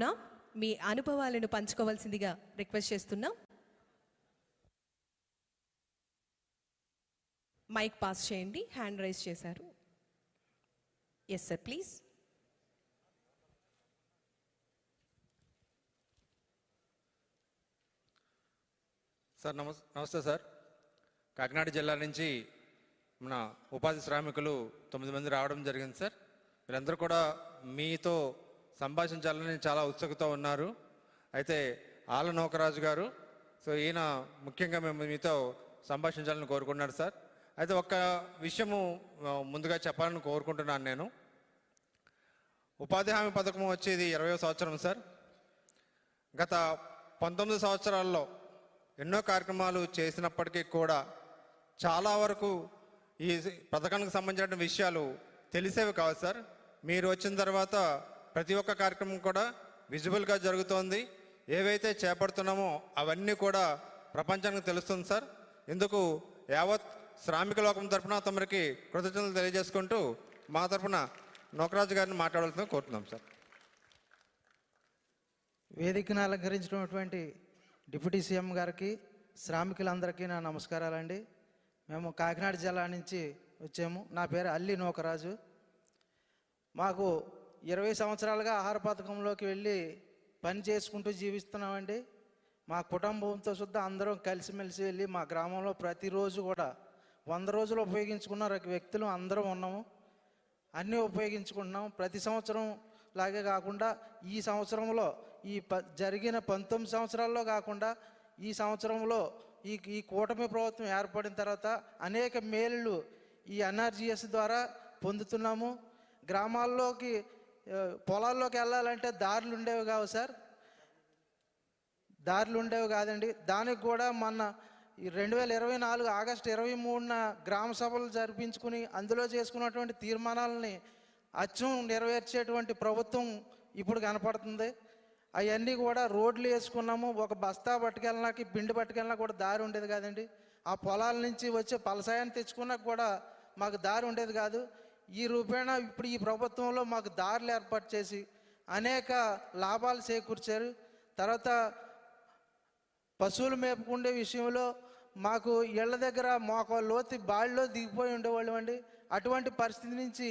కోరుతున్నాం మీ అనుభవాలను పంచుకోవాల్సిందిగా రిక్వెస్ట్ చేస్తున్నాం. మైక్ పాస్ చేయండి హ్యాండ్ రైజ్ చేశారు. ఎస్ సార్ ప్లీజ్ సార్ నమస్ నమస్తే సార్. కాకినాడ జిల్లా నుంచి మన ఉపాధి శ్రామికులు తొమ్మిది మంది రావడం జరిగింది సార్. వీళ్ళందరూ కూడా మీతో సంభాషించాలని చాలా ఉత్సుకత ఉన్నారు. అయితే ఆల నౌకరాజు గారు సో ఈయన ముఖ్యంగా మేము మీతో సంభాషించాలని కోరుకున్నాడు సార్. అయితే ఒక్క విషయము ముందుగా చెప్పాలని కోరుకుంటున్నాను నేను. ఉపాధి హామీ పథకం వచ్చేది ఇరవై సంవత్సరం సార్. గత పంతొమ్మిది సంవత్సరాల్లో ఎన్నో కార్యక్రమాలు చేసినప్పటికీ కూడా చాలా వరకు ఈ పథకానికి సంబంధించిన విషయాలు తెలిసేవి కావు సార్. మీరు వచ్చిన తర్వాత ప్రతి ఒక్క కార్యక్రమం కూడా విజిబుల్గా జరుగుతోంది. ఏవైతే చేపడుతున్నామో అవన్నీ కూడా ప్రపంచానికి తెలుస్తుంది సార్. ఇందుకు యావత్ శ్రామిక లోకం తరఫున తమరికి కృతజ్ఞతలు తెలియజేసుకుంటూ మా తరఫున నోకరాజు గారిని మాట్లాడాల్సిన కోరుతున్నాం సార్. వేదికను అలంకరించినటువంటి డిప్యూటీ సీఎం గారికి శ్రామికులందరికీ నా నమస్కారాలండి. మేము కాకినాడ జిల్లా నుంచి వచ్చాము. నా పేరు అల్లి నూకరాజు. మాకు ఇరవై సంవత్సరాలుగా ఆహార పథకంలోకి వెళ్ళి పని చేసుకుంటూ జీవిస్తున్నామండి. మా కుటుంబంతో సుద్ధా అందరం కలిసిమెలిసి వెళ్ళి మా గ్రామంలో ప్రతిరోజు కూడా వంద రోజులు ఉపయోగించుకున్న వ్యక్తులు అందరం ఉన్నాము. అన్నీ ఉపయోగించుకుంటున్నాం. ప్రతి సంవత్సరం లాగే కాకుండా ఈ సంవత్సరంలో ఈ ప జరిగిన పంతొమ్మిది సంవత్సరాల్లో కాకుండా ఈ సంవత్సరంలో ఈ ఈ కూటమి ప్రభుత్వం ఏర్పడిన తర్వాత అనేక మేళ్ళు ఈ ఎన్ఆర్జీఎస్ ద్వారా పొందుతున్నాము. గ్రామాల్లోకి పొలాల్లోకి వెళ్ళాలంటే దారులు ఉండేవి కావు సార్. దారులు ఉండేవి కాదండి. దానికి కూడా మొన్న ఈ రెండు వేల ఇరవై నాలుగు ఆగస్టు ఇరవై మూడున గ్రామ సభలు జరిపించుకుని అందులో చేసుకున్నటువంటి తీర్మానాలని అచ్చం నెరవేర్చేటువంటి ప్రభుత్వం ఇప్పుడు కనపడుతుంది. అవన్నీ కూడా రోడ్లు వేసుకున్నాము. ఒక బస్తా పట్టుకెళ్ళడానికి పిండి పట్టుకెళ్ళినా కూడా దారి ఉండేది కాదండి. ఆ పొలాల నుంచి వచ్చే పలసాయాన్ని తెచ్చుకున్నా కూడా మాకు దారి ఉండేది కాదు. ఈ రూపేణా ఇప్పుడు ఈ ప్రభుత్వంలో మాకు దారులు ఏర్పాటు చేసి అనేక లాభాలు చేకూర్చారు. తర్వాత పశువులు మేపుకుండే విషయంలో మాకు ఇళ్ళ దగ్గర మాకు లోతు బావిలో దిగిపోయి ఉండేవాళ్ళం అండి. అటువంటి పరిస్థితి నుంచి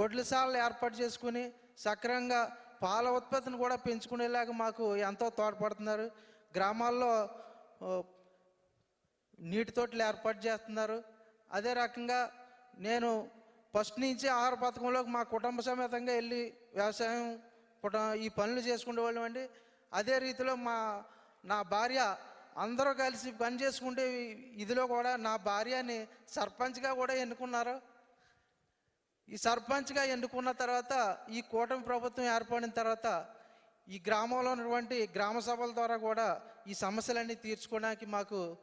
గొడ్లసాలను ఏర్పాటు చేసుకుని సక్రమంగా పాల ఉత్పత్తిని కూడా పెంచుకునేలాగా మాకు ఎంతో తోడ్పడుతున్నారు. గ్రామాల్లో నీటి తోటలు ఏర్పాటు చేస్తున్నారు. అదే రకంగా నేను ఫస్ట్ నుంచి ఆహార పథకంలోకి మా కుటుంబ సమేతంగా వెళ్ళి వ్యవసాయం కుట- ఈ పనులు చేసుకునేవాళ్ళం అండి. అదే రీతిలో మా నా భార్య అందరూ కలిసి పని చేసుకుంటే ఇదిలో కూడా నా భార్యని సర్పంచ్గా కూడా ఎన్నుకున్నారు. ఈ సర్పంచ్గా ఎన్నుకున్న తర్వాత ఈ కూటమి ప్రభుత్వం ఏర్పడిన తర్వాత ఈ గ్రామంలో ఉన్నటువంటి గ్రామ సభల ద్వారా కూడా ఈ సమస్యలన్నీ తీర్చుకోవడానికి మాకు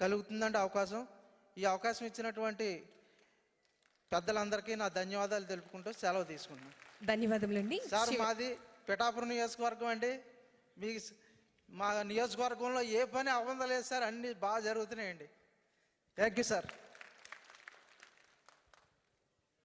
కలుగుతుందండి అవకాశం. ఈ అవకాశం ఇచ్చినటువంటి పెద్దలందరికీ నా ధన్యవాదాలు తెలుపుకుంటూ సెలవు తీసుకుంటున్నాను. ధన్యవాదములండి. సార్ మాది పిఠాపురం నియోజకవర్గం అండి. మీ మా నియోజకవర్గంలో ఏ పని అవ్వదలేదు సార్ అన్నీ బాగా జరుగుతున్నాయండి. Thank you sir.